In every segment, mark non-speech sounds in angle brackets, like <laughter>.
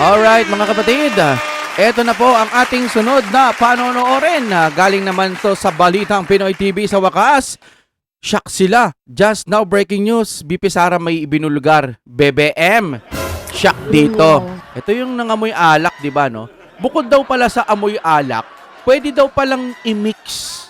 Alright mga kapatid, eto na po ang ating sunod na panonoorin. Galing naman to sa Balitang Pinoy TV sa wakas. Shock sila. Just now breaking news, BP Sara may ibinulugar. BBM. Shock dito. Ito yung nangamoy alak, di ba no? Bukod daw pala sa amoy alak, pwede daw palang i-mix.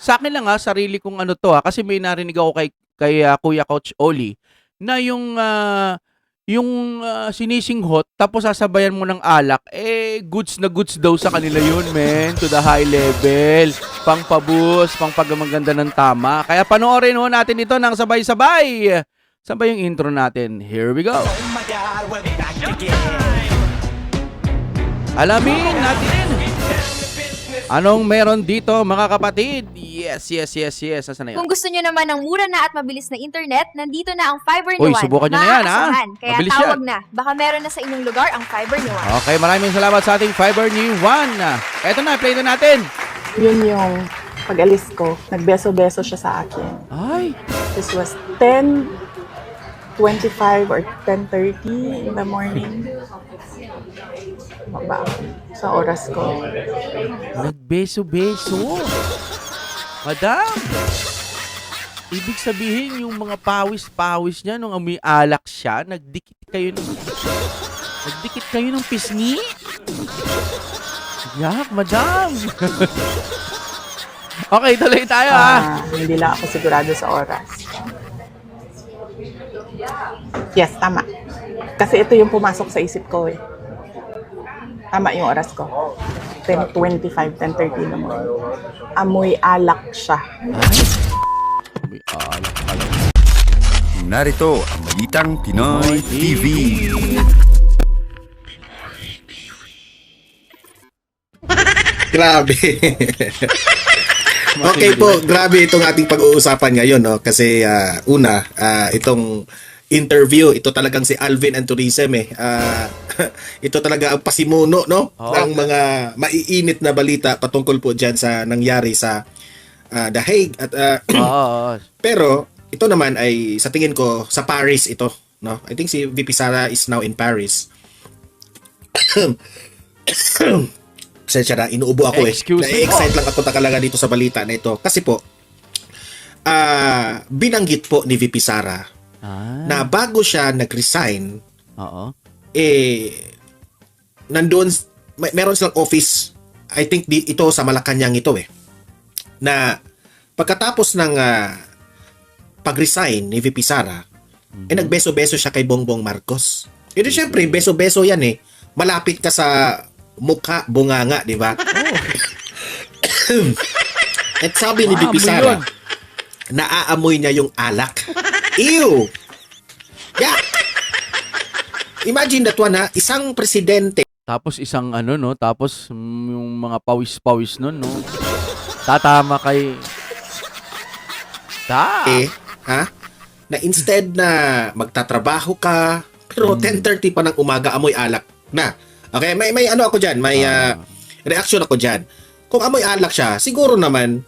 Sa akin lang ha, sarili kong ano to ha, kasi may narinig ako kay, kay ah, Kuya Coach Oli na yung ah, yung ah, sinisinghot tapos sasabayan mo ng alak, eh goods na goods daw sa kanila yun, men, to the high level. Pang pabus, pang pagmaganda ng tama. Kaya panoorin ho natin ito ng sabay-sabay. Sabay yung intro natin. Here we go. Alamin natin. Anong meron dito mga kapatid? Yes, yes, yes, yes. Nasaan na yun? Kung gusto nyo naman ng mura na at mabilis na internet, nandito na ang Fiber ni Uy, Juan. subukan nyo na yan, ha? Maaasahan. Kaya Mabilis tawag yan. na. Baka meron na sa inyong lugar ang Fiber ni Juan. Okay, maraming salamat sa ating Fiber ni Juan. Eto na, play na natin. Yun yung pag-alis ko. Nagbeso-beso siya sa akin. Ay, This was 10.25 or 10.30 in the morning. Baba sa oras ko. nagbeso-beso. Madam, ibig sabihin yung mga pawis-pawis niya nung amoy alak siya, nagdikit kayo ng nagdikit kayo ng pisngi? Yak, madam. <laughs> okay, tuloy tayo. Ah, hindi lang ako sigurado sa oras. Yes, tama. Kasi ito yung pumasok sa isip ko eh. Tama yung oras ko. 10.25, 10.30 naman. Amoy alak siya. Amoy alak pala. Narito ang Balitang Pinoy TV. Grabe. <laughs> okay po, grabe itong ating pag-uusapan ngayon no kasi ah, una ah, itong interview ito talagang si Alvin and Tourism eh. Ah, <laughs> ito talaga ang pasimuno no Oo. ng mga maiinit na balita patungkol po diyan sa nangyari sa ah, The Hague at ah, <clears throat> Oo. pero ito naman ay sa tingin ko sa Paris ito no. I think si VP Sara is now in Paris. <clears throat> Pasensya na, inuubo ako eh. Excuse Na-excite lang ako talaga dito sa balita na ito. Kasi po, ah binanggit po ni VP Sara Ah, na bago siya nag-resign, oo. eh, nandoon, may, meron silang office, I think di, ito sa Malacanang ito eh, na pagkatapos ng ah, pag-resign ni VP Sara, eh nagbeso-beso siya kay Bongbong Marcos. E di syempre, beso-beso yan eh. Malapit ka sa mukha, bunganga, di ba? <coughs> At sabi ni VP Sara, naaamoy niya yung alak. <laughs> Ew! Yeah! Imagine that one ha, isang presidente Tapos isang ano no, tapos mm, yung mga pawis-pawis nun no. Tatama kay Ta. ha, na instead na magtatrabaho ka, pero 10.30 pa ng umaga amoy alak na. Okay, may may ano ako diyan, may ah, reaction ako diyan. Kung amoy alak siya, siguro naman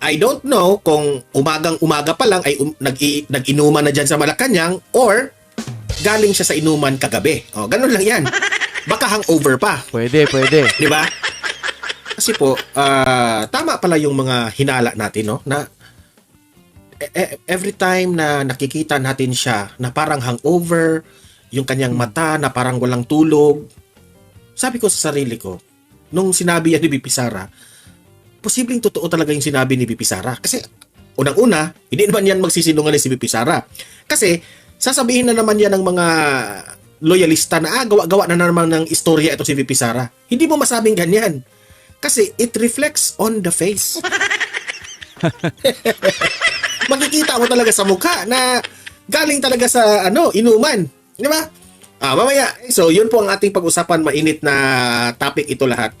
I don't know kung umagang umaga pa lang ay um, nag nag-inuman na diyan sa Malacanang or galing siya sa inuman kagabi. Oh, ganun lang 'yan. Baka hangover pa. Pwede, pwede. <laughs> Di ba? Kasi po, ah, tama pala yung mga hinala natin, no? Na e- e- every time na nakikita natin siya na parang hangover, yung kanyang mata na parang walang tulog, sabi ko sa sarili ko, nung sinabi yan ni Bipi Sara, posibleng totoo talaga yung sinabi ni Bipi Sara. Kasi unang-una, hindi naman yan magsisinungaling si Bipi Sara. Kasi sasabihin na naman yan ng mga loyalista na ah, gawa-gawa na naman ng istorya ito si VP Sara. Hindi mo masabing ganyan. Kasi it reflects on the face. <laughs> Makikita mo talaga sa mukha na galing talaga sa ano, inuman. Di ba? Ah, mamaya. So, yun po ang ating pag-usapan. Mainit na topic ito lahat.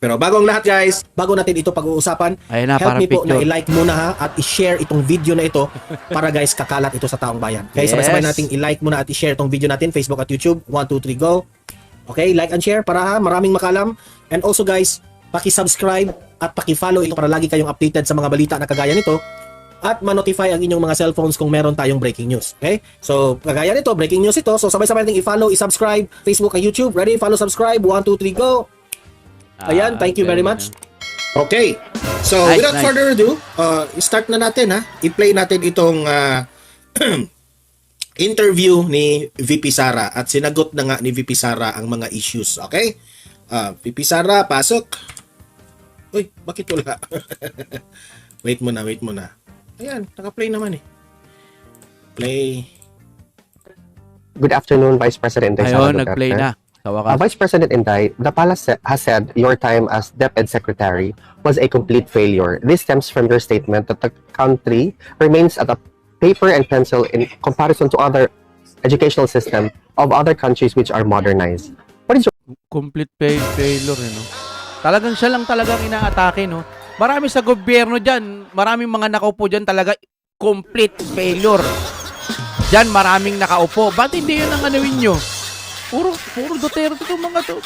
Pero bago ang lahat guys, bago natin ito pag-uusapan, Ayun na, help parang me po na picture. i-like muna ha at i-share itong video na ito para guys kakalat ito sa taong bayan. Okay, Yes. sabay-sabay nating i-like muna at i-share itong video natin Facebook at YouTube. 1 2 3 go. Okay, like and share para ha, maraming makalam. And also guys, paki-subscribe at paki-follow ito para lagi kayong updated sa mga balita na kagaya nito at ma-notify ang inyong mga cellphones kung meron tayong breaking news. Okay? So, kagaya nito, breaking news ito. So, sabay-sabay natin i-follow, i-subscribe, Facebook at YouTube. Ready? Follow, subscribe. 1, 2, 3, go! Ayan, thank you very much. Okay. So, Nice, without nice. further ado, uh, start na natin ha. I-play natin itong uh, <clears throat> interview ni VP Sara at sinagot na nga ni VP Sara ang mga issues. Okay? Uh, VP Sara, pasok. Uy, bakit wala? <laughs> wait muna, wait muna. Ayan, naka-play naman eh. Play. Good afternoon, Vice President Ayun, nag-play na. Uh. Vice President Inday, the palace sa- has said your time as DepEd Secretary was a complete failure. This stems from your statement that the country remains at a paper and pencil in comparison to other educational system of other countries which are modernized. What is your complete fail, failure, eh, no? Talagang siya lang talagang inaatake, no? Marami sa gobyerno dyan, maraming mga nakaupo dyan talaga complete failure. Dyan maraming nakaupo. Ba't hindi yun ang anuin nyo? Puro, puro Duterte itong mga to.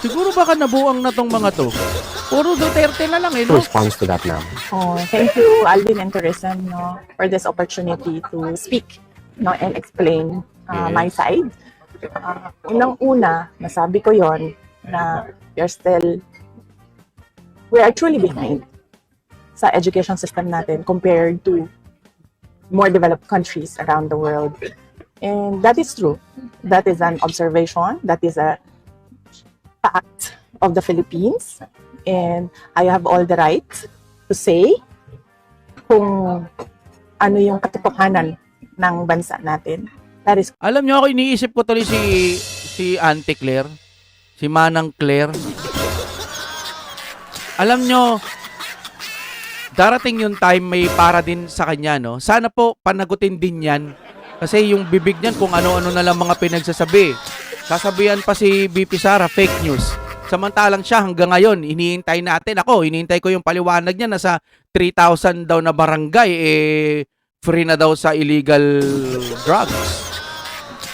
Siguro baka nabuang na tong mga to. Puro Duterte na lang, eh, no? response to that now? Oh, thank you, Alvin and Teresa, no, for this opportunity to speak no, and explain uh, Yes. my side. Uh, Unang-una, nasabi ko yon na we're still, we are truly behind sa education system natin compared to more developed countries around the world. And that is true. That is an observation. That is a fact of the Philippines. And I have all the right to say kung ano yung katotohanan ng bansa natin. That is Alam nyo ako, iniisip ko tuloy si si Auntie Claire. Si Manang Claire. Alam nyo, darating yung time may para din sa kanya, no? Sana po panagutin din yan. Kasi yung bibig niyan kung ano-ano na lang mga pinagsasabi. Sasabihan pa si BP Sara, fake news. Samantalang siya hanggang ngayon, hinihintay natin. Ako, hinihintay ko yung paliwanag niya na sa 3,000 daw na barangay, eh, free na daw sa illegal drugs.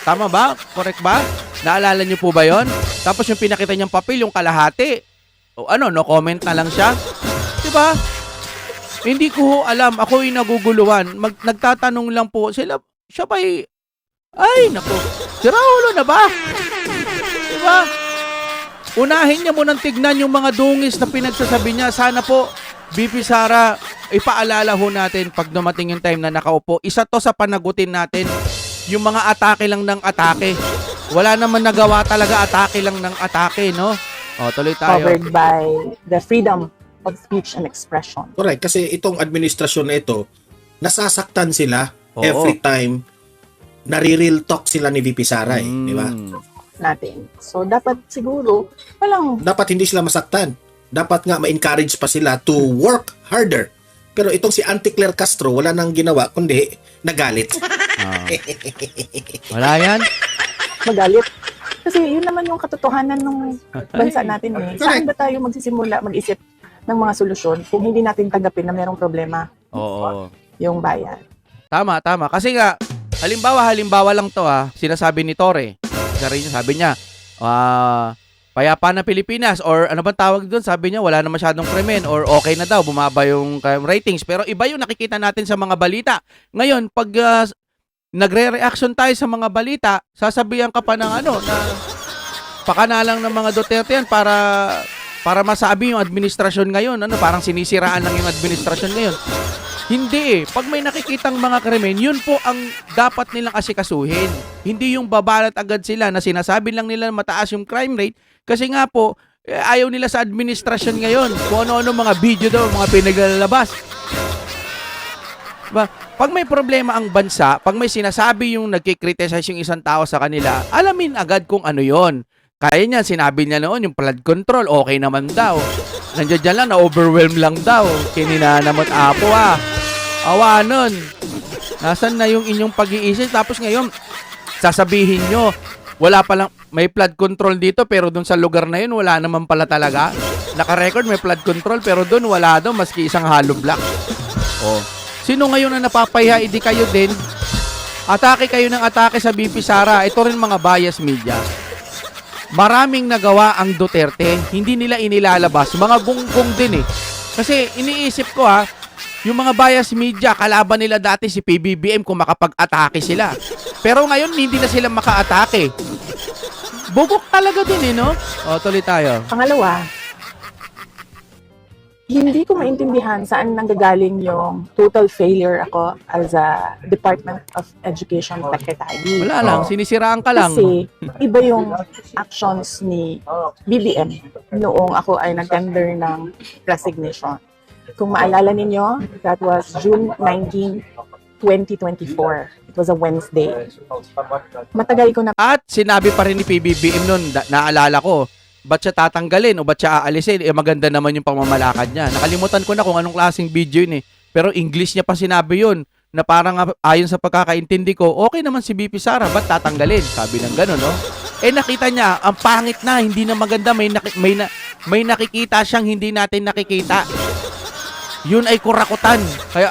Tama ba? Correct ba? Naalala niyo po ba yon? Tapos yung pinakita niyang papel, yung kalahati. O ano, no comment na lang siya. 'Di ba? Hindi ko alam. Ako yung naguguluhan. Mag, nagtatanong lang po sila. Siya ba Ay, naku. Si Raulo na ba? 'Di ba? Unahin niya munang tignan yung mga dungis na pinagsasabi niya. Sana po, BP Sara, ipaalala ho natin pag dumating yung time na nakaupo. Isa to sa panagutin natin yung mga atake lang ng atake. Wala naman nagawa talaga atake lang ng atake, no? O, tuloy tayo. covered by the freedom of speech and expression. Correct. Kasi itong administrasyon na ito, nasasaktan sila Oo. every time nare-real talk sila ni VP Sara eh. Di ba? Mm. natin. So, dapat siguro, walang Dapat hindi sila masaktan. Dapat nga ma-encourage pa sila to work harder. Pero itong si Auntie Claire Castro, wala nang ginawa, kundi nagalit. Ah. <laughs> Wala yan? magalit. Kasi yun naman yung katotohanan ng bansa natin eh. Saan ba tayo magsisimula mag-isip ng mga solusyon kung hindi natin tanggapin na mayroong problema Oo. yung bayan? Tama, tama. Kasi nga, halimbawa, halimbawa lang to ha, sinasabi ni Tore. Isa rin sabi niya, ah, payapa na Pilipinas or ano bang tawag doon? Sabi niya, wala na masyadong krimen or okay na daw, bumaba yung crime ratings. Pero iba yung nakikita natin sa mga balita. Ngayon, pag ah, nagre-reaction tayo sa mga balita, sasabihan ka pa ng ano, na pakanalang ng mga Duterte yan para para masabi yung administrasyon ngayon. Ano, parang sinisiraan lang yung administrasyon ngayon. Hindi eh. Pag may nakikitang mga krimen, yun po ang dapat nilang asikasuhin. Hindi yung babalat agad sila na sinasabi lang nila mataas yung crime rate kasi nga po, eh, ayaw nila sa administrasyon ngayon. Kung ano-ano mga video daw, mga pinaglalabas. Ba, pag may problema ang bansa, pag may sinasabi yung nagkikriticize yung isang tao sa kanila, alamin agad kung ano yon. Kaya niya, sinabi niya noon, yung flood control, okay naman daw. Nandiyan dyan lang, na-overwhelm lang daw. Kininanamot apo ah. Awa nun. Nasaan na yung inyong pag-iisip? Tapos ngayon, sasabihin nyo, wala palang, may flood control dito, pero dun sa lugar na yun, wala naman pala talaga. Naka-record, may flood control, pero dun, wala daw, maski isang hollow block. Oh. Sino ngayon na napapahiya, hindi kayo din? Atake kayo ng atake sa BP Sara. Ito rin mga bias media. Maraming nagawa ang Duterte, hindi nila inilalabas. Mga gunggong din eh. Kasi iniisip ko ha, Yung mga bias media, kalaban nila dati si PBBM kung makapag-atake sila. Pero ngayon, hindi na sila maka-atake. Bugok talaga din eh, no? O, tuloy tayo. Pangalawa, hindi ko maintindihan saan nanggagaling yung total failure ako as a Department of Education Secretary. Wala lang, sinisiraan ka lang. Kasi iba yung actions ni BBM noong ako ay nag-tender ng resignation. Kung maalala ninyo, that was June 19, 2024. It was a Wednesday. Matagal ko na At sinabi pa rin ni PBBM nun, da- naalala ko, ba't siya tatanggalin o ba't siya aalisin? Eh maganda naman yung pamamalakad niya. Nakalimutan ko na kung anong klaseng video yun eh. Pero English niya pa sinabi yun na parang ah, ayon sa pagkakaintindi ko, okay naman si BP Sara, ba't tatanggalin? Sabi ng gano'n, no? Eh nakita niya, ang pangit na, hindi na maganda, may, naki- may, na- may nakikita siyang hindi natin nakikita. Yun ay kurakutan. Kaya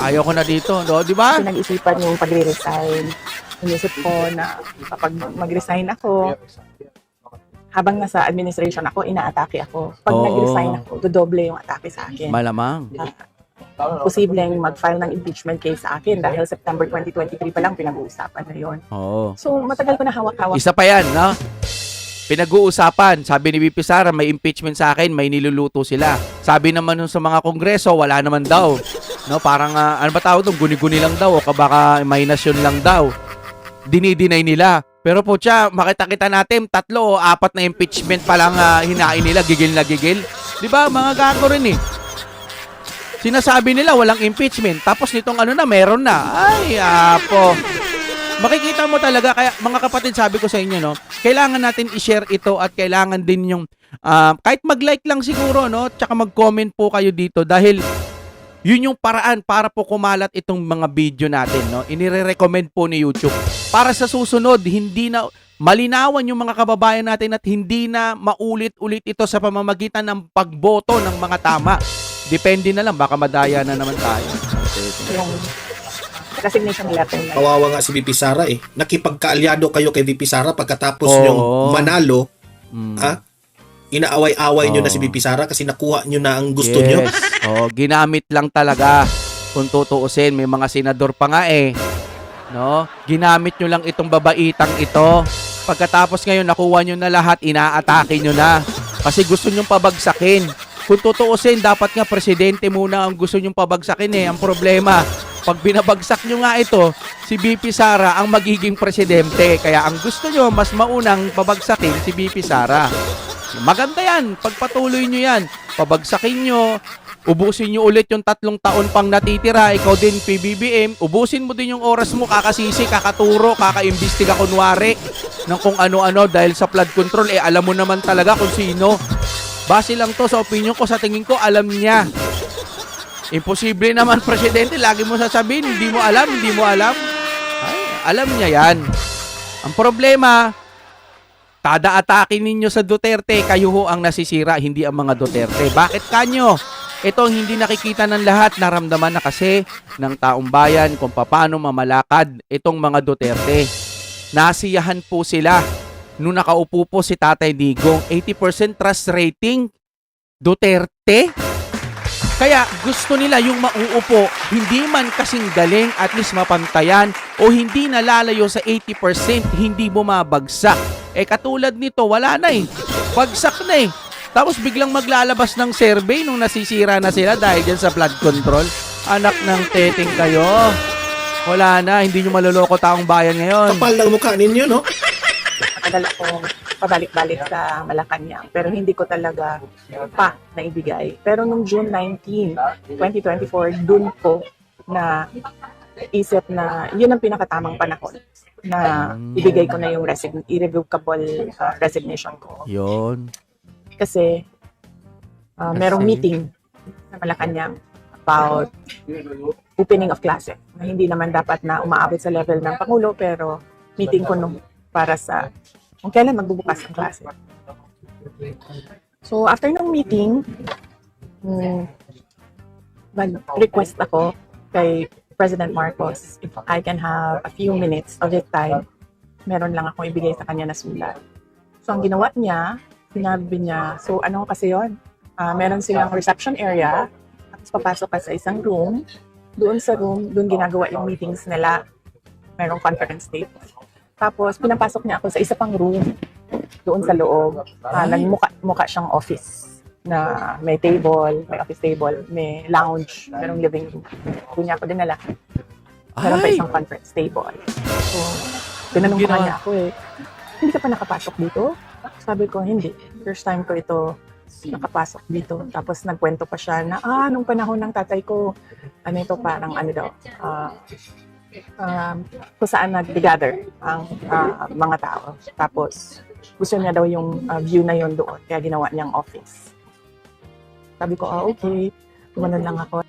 ayaw ko na dito, no? Di ba? pinag-isipan yung pagre-resign. Inisip ko na kapag mag-resign ako, habang nasa administration ako, inaatake ako. Pag Oo. nag-resign ako, dodoble yung atake sa akin. Malamang. Posibleng mag-file ng impeachment case sa akin dahil September 2023 pa lang pinag-uusapan na yon. Oo. So, matagal ko na hawak-hawak. Isa pa yan, no? Pinag-uusapan, sabi ni VP Sara, may impeachment sa akin, may niluluto sila. Sabi naman nun sa mga kongreso, wala naman daw. No, parang, ah, ano ba tawag doon? Guni-guni lang daw, o baka minus lang daw. Dinidinay nila. Pero po siya, makita-kita natin, tatlo o apat na impeachment pa lang ah, hinain nila, gigil na gigil. Di ba, mga gago rin eh. Sinasabi nila walang impeachment, tapos nitong ano na, meron na. Ay, apo makikita mo talaga kaya mga kapatid sabi ko sa inyo no kailangan natin i-share ito at kailangan din yung ah, kahit mag-like lang siguro no tsaka mag-comment po kayo dito dahil yun yung paraan para po kumalat itong mga video natin no. Inire-recommend po ni YouTube. Para sa susunod hindi na malinawan yung mga kababayan natin at hindi na maulit-ulit ito sa pamamagitan ng pagboto ng mga tama. Depende na lang baka madaya na naman tayo resignation letter na. Kawawa nga si VP Sara eh. Nakipagkaalyado kayo kay VP Sara pagkatapos Oo. yung manalo, Mm. ah, inaaway-away nyo na si. VP Sara kasi nakuha nyo na ang gusto nyo. yes. Oh, ginamit lang talaga. Kung tutuusin, may mga senador pa nga eh. No? Ginamit nyo lang itong babaitang ito. Pagkatapos ngayon, nakuha nyo na lahat, inaatake nyo na. Kasi gusto nyo pabagsakin. Kung tutuusin, dapat nga presidente muna ang gusto nyo pabagsakin eh. Ang problema, pag binabagsak nyo nga ito, si BP Sara ang magiging presidente. Kaya ang gusto nyo, mas maunang pabagsakin si BP Sara. Maganda yan. Pagpatuloy nyo yan. Pabagsakin nyo. Ubusin nyo ulit yung tatlong taon pang natitira. Ikaw din, PBBM. Ubusin mo din yung oras mo. Kakasisi, kakaturo, kakaimbestiga kunwari ng kung ano-ano dahil sa flood control. Eh, alam mo naman talaga kung sino. Base lang to sa opinion ko. Sa tingin ko, alam niya. Imposible naman, <laughs> presidente. Lagi mo sasabihin, hindi mo alam, hindi mo alam. Ay, alam niya yan. Ang problema, Kada atake ninyo sa Duterte, kayo ho ang nasisira, hindi ang mga Duterte. Bakit kanyo? Ito ang hindi nakikita ng lahat, naramdaman na kasi ng taong bayan kung paano mamalakad itong mga Duterte. Nasiyahan po sila nung nakaupo po si Tatay Digong. 80% trust rating, Duterte. Kaya gusto nila yung mauupo, hindi man kasing galing at least mapantayan o hindi nalalayo sa 80%, hindi bumabagsak. Eh katulad nito, wala na eh. Bagsak na eh. Tapos biglang maglalabas ng survey nung nasisira na sila dahil dyan sa flood control. Anak ng teting kayo. Wala na, hindi nyo maloloko taong bayan ngayon. Kapal ng mukha ninyo, no? matagal akong pabalik-balik sa Malacanang pero hindi ko talaga pa naibigay. Pero nung June 19, 2024, dun ko na isip na yun ang pinakatamang panahon na ibigay ko na yung resign irrevocable uh, resignation ko. Yun. Kasi uh, merong Kasi- meeting sa Malacanang about opening of klase na hindi naman dapat na umaabot sa level ng Pangulo pero meeting ko nung para sa kung kailan magbubukas ang klase. So after ng meeting, mm, nag-request ako kay President Marcos if I can have a few minutes of his time. Meron lang akong ibigay sa kanya na sulat. So ang ginawa niya, sinabi niya, so ano kasi yon? Ah, meron silang reception area Tapos papasok ka sa isang room. Doon sa room, doon ginagawa yung meetings nila. Merong conference table. Tapos pinapasok niya ako sa isa pang room. Doon sa loob. Ah, Ay. nagmuka mukha siyang office na may table, may office table, may lounge, merong living room. Doon niya ako dinala. Meron pa isang conference table. So, tinanong ko kanya ako eh, hindi ka pa nakapasok dito? Sabi ko, hindi. First time ko ito nakapasok dito. Tapos nagkwento pa siya na, ah, nung panahon ng tatay ko, ano ito, parang ano daw, ah, um, kung saan nag-gather ang ah, mga tao. Tapos, gusto niya daw yung ah, view na yon doon, kaya ginawa niyang office. Sabi ko, ah, okay. Tumanon lang ako.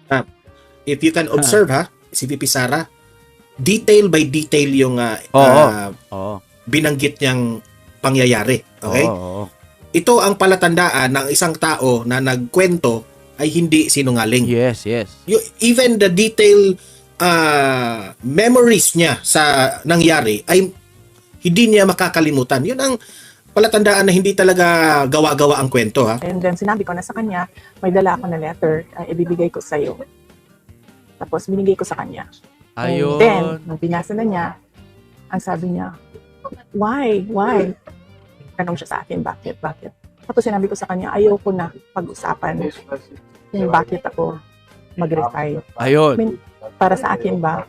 If you can observe ha, si VP Sara, detail by detail yung ah, Oo. ah, Oo. binanggit niyang pangyayari. Okay? Oo, oo. Ito ang palatandaan ng isang tao na nagkwento ay hindi sinungaling. Yes, yes. You- even the detail ah, memories niya sa nangyari ay hindi niya makakalimutan. Yun ang palatandaan na hindi talaga gawa-gawa ang kwento ha. And then sinabi ko na sa kanya, may dala ako na letter, uh, ibibigay ko sa iyo. Tapos binigay ko sa kanya. Ayun. And then, nung binasa na niya, ang sabi niya, why? Why? Tanong siya sa akin, bakit? Bakit? Tapos sinabi ko sa kanya, ayoko na pag-usapan kung bakit ako mag-resign. Ayun. Para sa akin ba,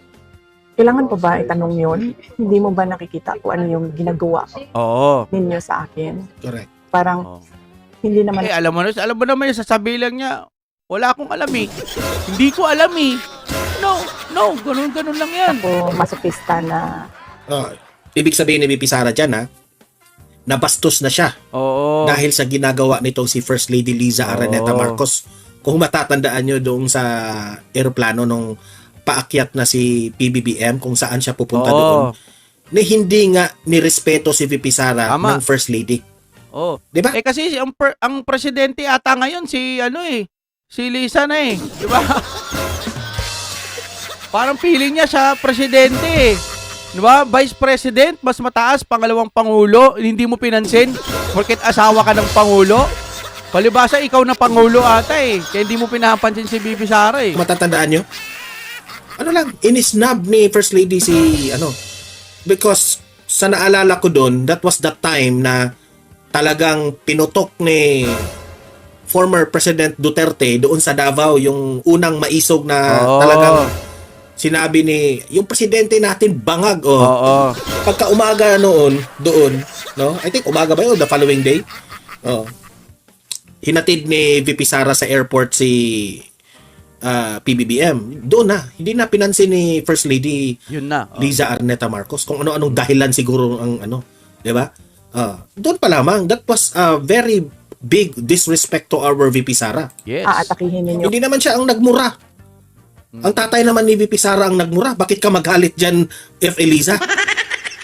kailangan ko ba itanong yon? Hindi mo ba nakikita kung ano yung ginagawa Oo. ninyo sa akin? Correct. Parang Oo. hindi naman Eh, alam mo na, alam mo naman yung sasabihin lang niya, wala akong alam eh. Hindi ko alam eh. No, no, ganun, ganun lang yan. ako masokista na Oh, ibig sabihin ni VP Sara dyan ha, nabastos na siya Oo. dahil sa ginagawa nitong si First Lady Liza Araneta Oo. Marcos. Kung matatandaan nyo doon sa eroplano nung paakyat na si PBBM kung saan siya pupunta Oo. doon na hindi nga nirespeto si VP Sara Tama. ng First Lady. Oo. 'Di ba? Eh kasi ang, per- ang presidente ata ngayon si ano eh, si Lisa na eh. Di ba? <laughs> Parang feeling niya siya presidente eh. Di ba? Vice President, mas mataas, pangalawang pangulo, hindi mo pinansin. Porket asawa ka ng pangulo. Palibasa, ikaw na pangulo ata eh. Kaya hindi mo pinapansin si Bibi Sara eh. Matatandaan nyo, ano lang, inisnab ni First Lady si, ano, because sa naalala ko doon, that was the time na talagang pinutok ni former President Duterte doon sa Davao, yung unang maisog na Oo. talagang sinabi ni, yung presidente natin bangag, oh. Oo. Pagka umaga noon, doon, no? I think umaga ba yun, the following day? Oh. Hinatid ni VP Sara sa airport si ah, PBBM. Doon na, hindi na pinansin ni First Lady Yun na. oh. Liza Arneta Marcos kung ano-anong dahilan siguro ang ano, 'di ba? Ah, doon pa lamang, that was a very big disrespect to our VP Sara. Yes. aatakihin ninyo Hindi naman siya ang nagmura. Ang tatay naman ni VP Sara ang nagmura. Bakit ka magalit diyan, F. Eliza?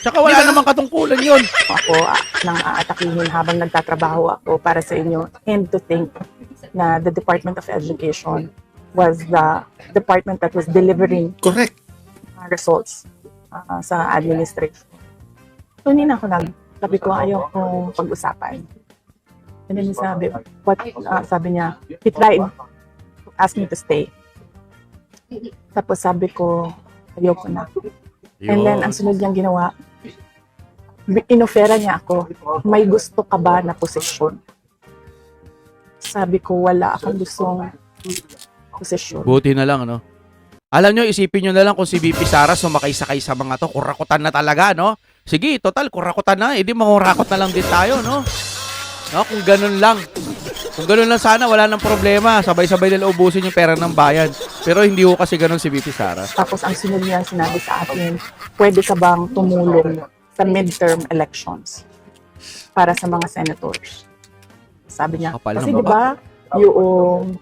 Tsaka wala namang katungkulan yun. ako ah, nang aatakihin habang nagtatrabaho ako para sa inyo and to think na the Department of Education was the department that was delivering Correct. uh, results uh, sa administration. So, hindi na ako nag, sabi ko, ayaw kong pag-usapan. And then sabi, what, uh, sabi niya, he tried to ask me to stay. Tapos sabi ko, ayaw ko na. And then, ang sunod niyang ginawa, inofera niya ako, may gusto ka ba na posisyon? Sabi ko, wala akong gustong posisyon. Buti na lang, no? Alam nyo, isipin nyo na lang kung si VP Sara sumakay-sakay sa mga to. Kurakutan na talaga, no? Sige, total, kurakutan na. Eh, di mangurakot na lang din tayo, no? No, kung ganun lang. Kung ganun lang sana, wala nang problema. Sabay-sabay nila ubusin yung pera ng bayan. Pero hindi ko kasi ganun si VP Sara. Tapos ang sunod niya sinabi sa akin, pwede ka bang tumulong sa midterm elections para sa mga senators? Sabi niya, Kapal kasi di ba yung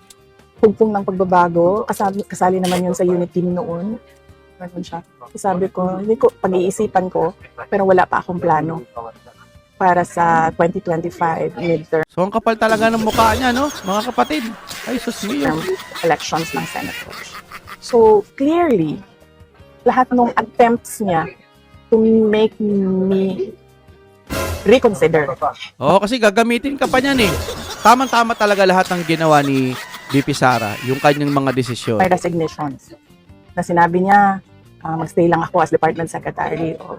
hugpong ng pagbabago, kasali, kasali naman yun sa unit team noon. Ganun siya. Sabi ko, hindi ko, pag-iisipan ko, pero wala pa akong plano para sa 2025 midterm So, ang kapal talaga ng mukha niya, no? Mga kapatid. Ay, sus elections ng senators. So, clearly, lahat ng attempts niya to make me reconsider. Oo, kasi gagamitin ka pa niyan, eh. Tamang-tama talaga lahat ng ginawa ni BP Sara, yung kanyang mga desisyon. my resignations. Na sinabi niya, ah, magstay lang ako as department secretary. O,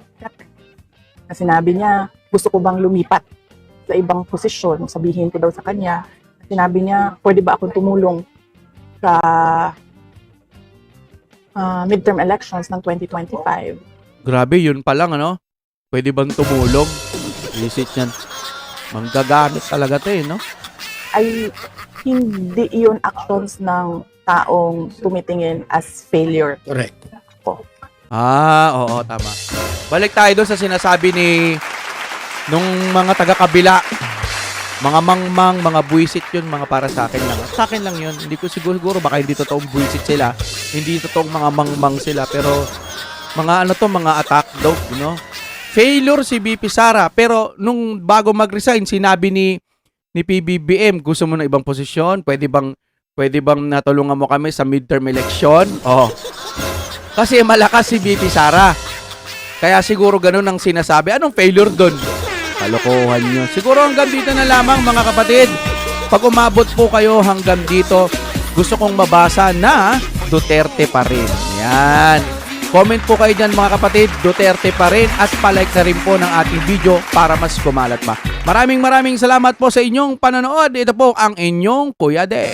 na sinabi niya, gusto ko bang lumipat sa ibang posisyon, sabihin ko daw sa kanya. Sinabi niya, pwede ba akong tumulong sa ah, midterm elections ng 2025? Grabe, yun pa lang, ano? Pwede bang tumulong? Visit yan. Manggagamit talaga to eh, no? Ay hindi iyon actions ng taong tumitingin as failure. Correct. Ah, oo, tama. Balik tayo doon sa sinasabi ni nung mga taga-kabila. Mga mangmang, mga buwisit yun, mga para sa akin lang. Sa akin lang yun. Hindi ko siguro, siguro baka hindi totoong buwisit sila. Hindi totoong mga mangmang sila. Pero mga ano to, mga attack dog, you know? Failure si BP Sara. Pero nung bago mag-resign, sinabi ni ni PBBM, gusto mo na ibang posisyon? Pwede bang pwede bang natulungan mo kami sa midterm election? Oh. Kasi malakas si BP Sara. Kaya siguro ganun ang sinasabi. Anong failure doon? Kalokohan nyo. Siguro hanggang dito na lamang mga kapatid. Pag umabot po kayo hanggang dito, gusto kong mabasa na Duterte pa rin. Yan. Comment po kayo dyan mga kapatid, Duterte pa rin at palike na rin po ng ating video para mas kumalat pa. Maraming maraming salamat po sa inyong panonood. Ito po ang inyong Kuya De.